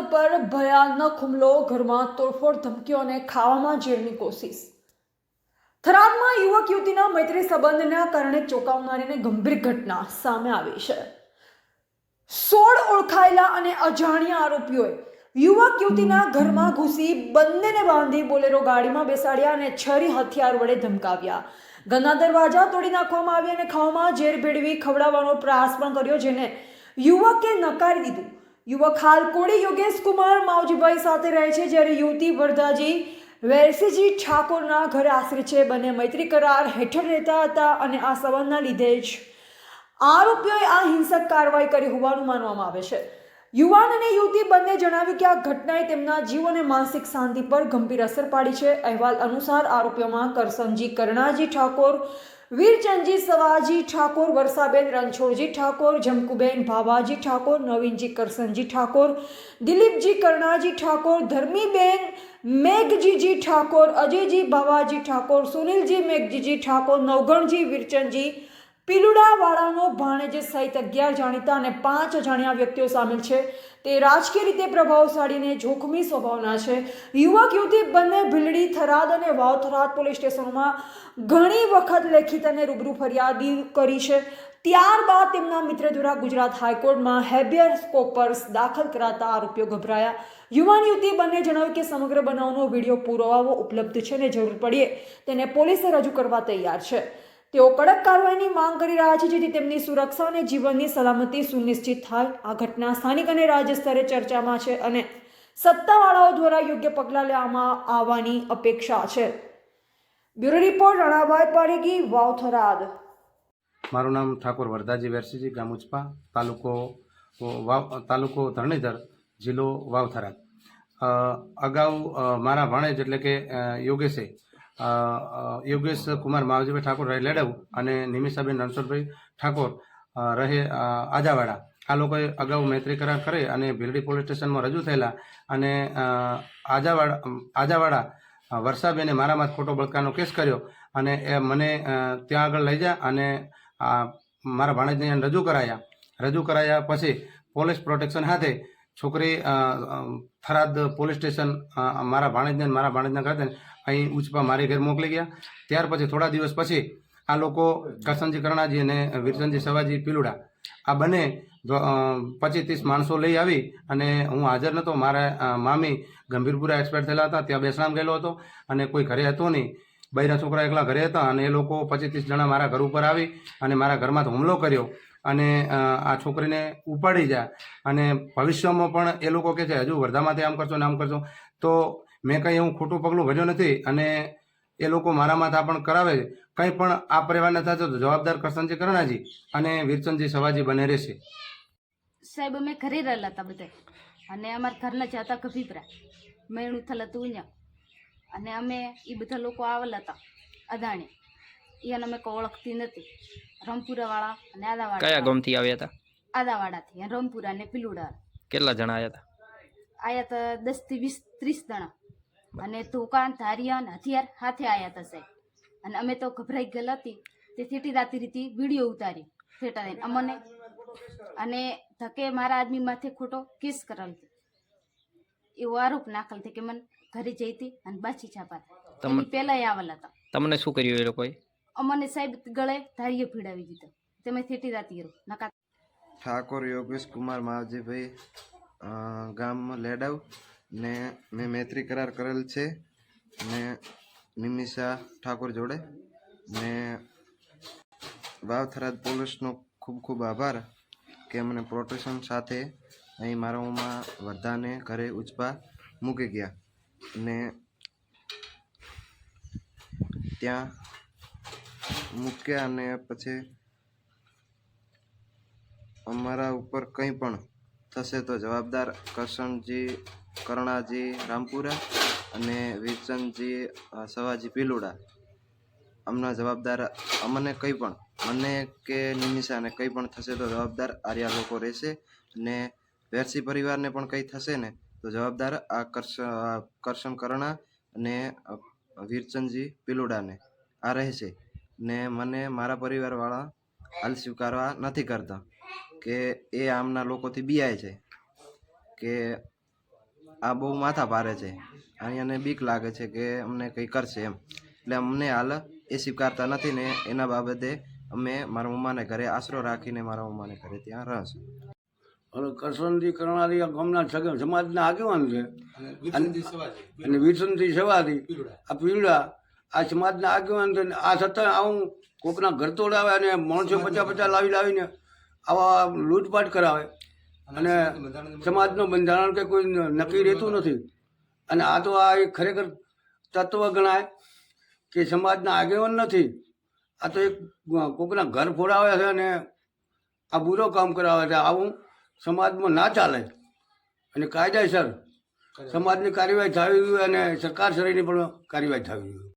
ઉપર ભયાનક હુમલો, ઘરમાં તોડફોડ ધમકીઓ અને ખાવામાં ઝેરની કોશિશ. થરાદમાં યુવક યુવતીના મૈત્રી સંબંધના કારણે ચોંકાવનારી ગંભીર ઘટના સામે આવી છે. સોળ ઓળખાયેલા અને અજાણ્યા આરોપીઓએ યુવક યુવતીના ઘરમાં ઘૂસી બંનેને બાંધી બોલેરો ગાડીમાં બેસાડ્યા અને છરી હથિયાર વડે ધમકાવ્યા. ઘરના દરવાજા તોડી નાખવામાં આવ્યા અને ખાવામાં ઝેર ભેળવી ખવડાવવાનો પ્રયાસ પણ કર્યો, જેને યુવકે નકારી દીધું. યુવક હાલ કોળી યોગેશ કુમાર માવજીભાઈ સાથે રહે છે જ્યારે યુવતી વરદાજી વેરસીજી ઠાકોરના ઘરે આશરે છે. બંને મૈત્રી કરાર હેઠળ રહેતા હતા અને આ સંબંધના લીધે જ આરોપીઓએ આ હિંસક કાર્યવાહી કરી હોવાનું માનવામાં આવે છે. યુવાન અને યુવતી બંને જણાવ્યું કે આ ઘટનાએ તેમના જીવ અને માનસિક શાંતિ પર ગંભીર અસર પાડી છે. અહેવાલ અનુસાર આરોપીઓમાં કરસનજી કરણાજી ઠાકોર વીરચંદજી સવાજી ઠાકોર, વર્ષાબેન રણછોડજી ઠાકોર, જમકુબેન ભાવાજી ઠાકોર, નવીનજી કરસનજી ઠાકોર, દિલીપજી કરણાજી ઠાકોર, ધર્મીબેન મેઘજીજી ઠાકોર, અજયજી ભાવાજી ઠાકોર, સુનિલજી મેઘજીજી ઠાકોર, નવગણજી વીરચંદજી પિલુડાવાળાનો ભાણેજ સહિત અગિયાર જાણીતા અને પાંચ અજાણ્યા વ્યક્તિઓ સામેલ છે. તે રાજકીય રીતે પ્રભાવશાળી અને જોખમી સ્વભાવના છે. યુવક, યુવતી બંને ભીલડી, થરાદ અને વાવ થરાદ પોલીસ સ્ટેશનોમાં ઘણી વખત લેખિત અને રૂબરૂ ફરિયાદી કરી છે. ત્યારબાદ તેમના મિત્ર દ્વારા ગુજરાત હાઈકોર્ટમાં હેબિયર કોપર્સ દાખલ કરાતા આરોપીઓ ગભરાયા. યુવાન, યુવતી બંને જણાવ્યું કે સમગ્ર બનાવનો વીડિયો પુરાવો ઉપલબ્ધ છે અને જરૂર પડીએ. તેને પોલીસે રજૂ કરવા તૈયાર છે. તેઓ કડક કાર્યવાહીની માંગ કરી રહ્યા છે જેથી તેમની સુરક્ષા અને જીવનની સલામતી સુનિશ્ચિત થાય. આ ઘટના સ્થાનિક અને રાજ્ય સ્તરે ચર્ચામાં છે અને સત્તાવાળાઓ દ્વારા યોગ્ય પગલાં લેવામાં આવવાની અપેક્ષા છે. Bureau report Ranabhai Paregi Vavtharad. મારું નામ ઠાકોર વરદાજી વેરસીજી ગામ ઉચપા તાલુકો વાવ તાલુકો ધરણીધર જિલ્લો વાવથરા અ, અગાઉ મારા ભાણેજ એટલે કે યોગેશે યોગેશ કુમાર માવજીભાઈ ઠાકોર રહે લેડવ અને નિમિષાબેન રણછોડભાઈ ઠાકોર રહે આજાવાડા. આ લોકોએ અગાઉ મૈત્રી કરાર કરી અને ભીલડી પોલીસ સ્ટેશનમાં રજૂ થયેલા અને આજાવાડા આજાવાડા વર્ષાબેને મારામાં ખોટો બળકાનો કેસ કર્યો અને એ મને ત્યાં આગળ લઈ જા અને મારા ભાણેજને રજૂ કરાયા. રજૂ કરાયા પછી પોલીસ પ્રોટેક્શન હાથે છોકરી થરાદ પોલીસ સ્ટેશન મારા ભાણેજને મારા ભાણેજના ઘરે અહીં ઉચપા મારી ઘેર મોકલી ગયા. ત્યાર પછી થોડા દિવસ પછી આ લોકો કરસનજી કરણાજી અને વિરસનજી સવાજી પીલુડા આ બંને પચીસ ત્રીસ માણસો લઈ આવી અને હું હાજર નહોતો મારા મામી ગંભીરપુરા એક્સપાયર થયેલા હતા. ત્યાં બેસણામ ગયેલો હતો અને કોઈ ઘરે હતો નહીં. બૈરા છોકરા એકલા ઘરે હતા અને એ લોકો પચીસ ત્રીસ જણા મારા ઘર ઉપર આવી અને મારા ઘરમાં હુમલો કર્યો. અને આ છોકરીને ઉપાડી જાય. અને ભવિષ્યમાં પણ એ લોકો કહે છે, હજુ વર્ધામાંથી આમ કરશો ને આમ કરશો. તો મેં કંઈ એવું ખોટું પગલું ભર્યું નથી અને એ લોકો મારા માથા પણ કરાવે છે. કંઈ પણ આ પરિવારને થશે તો જવાબદાર કરશનજી કરણાજી અને વીરચંદજી સવાજી બને રહેશે. સાહેબ, અમે ઘરે રહેલા હતા બધા. અને અમારા ઘરના જ હતા કભીપરા મેણું થયેલા હતું અને અમે એ બધા લોકો આવેલા હતા અદાણી. એને અમે કોઈ ઓળખતી નથી. રમપુરાવાળા અને કયા આદાવાડા ગામથી આવ્યા હતા? આદાવાડાથી રમપુરા અને પિલુડા. કેટલા જણા આવ્યા હતા? આયા તો દસથી વીસ ત્રીસ જણા. અને ધોકાન ધારિયા અને હથિયાર હાથે આયા હતા સાહેબ. અને અમે તો ગભરાઈ ગયેલા હતી. તે થેટી રાતી રીતે વીડિયો ઉતારી થેટા દઈને અમને. અને ધકે મારા આદમી માથે ખોટો કેસ કરેલ હતો. એવો આરોપ નાખેલ છે કે મને ઘરે જઈ હતી અને બાછી છાપા પહેલા આવેલા હતા. તમને શું કર્યું એ લોકોએ? અમને સાહેબ ગળે ધારીએ ભીડાવી દીધો. તમે થેટી રાતી રહો નકા ઠાકોર, યોગેશ કુમાર માવજીભાઈ ગામમાં ગામ લેડાવ ને મેં મૈત્રી કરાર કરેલ છે ને નિમિષા ઠાકોર જોડે ને વાવથરાદ પોલીસનો ખૂબ ખૂબ આભાર કે મને પ્રોટેક્શન સાથે અહીં મારામાં વધાને ઘરે ઉચપા મૂકી ગયા ને ત્યાં મૂક્યા અને પછી અમારા ઉપર કંઈ પણ થશે તો જવાબદાર કરશનજી કરણાજી, રામપુરા અને વિરચંદજી સવાજી પીલુડા અમના જવાબદાર અમને કંઈ પણ, મને કે નિમિષાને કંઈ પણ થશે તો જવાબદાર આર્યા લોકો રહેશે અને વેરસી પરિવારને પણ કંઈ થશે ને તો જવાબદાર આ કરશ કરશન કરણા અને વીરચંદજી પીલુડાને આ રહેશે. ને મને મારા પરિવારવાળા હાલ સ્વીકારવા નથી કરતા કે એ આમના લોકોથી બિયાય છે કે આ બહુ માથા પારે છે. અહીંયાને બીક લાગે છે કે અમને કંઈ કરશે એમ. એટલે અમને હાલ એ સ્વીકારતા નથી ને એના બાબતે અમે મારા મમ્માને ઘરે આશરો રાખીને મારા મમ્માને ઘરે ત્યાં રહીશું. અને કરસનથી કરણારી આ ગામના સગ- સમાજના આગેવાન છે. અને વિસનથી સેવાથી આ પીવડા આ સમાજના આગેવાન આ છતાં આવું કોકના ઘર તોડાવે અને માણસો પચાસ પચાસ લાવી લાવીને આવા લૂંટપાટ કરાવે. અને સમાજનું બંધારણ કે કોઈ નક્કી રહેતું નથી. અને આ તો આ એક ખરેખર તત્વ ગણાય કે સમાજના આગેવાન નથી. આ તો એક કોકના ઘર ફોડાવે છે અને આ બુરો કામ કરાવે છે. આવું સમાજમાં ના ચાલે. અને કાયદેસર સમાજની કાર્યવાહી થવી જોઈએ અને સરકાર શ્રેયની પણ કાર્યવાહી થવી જોઈએ.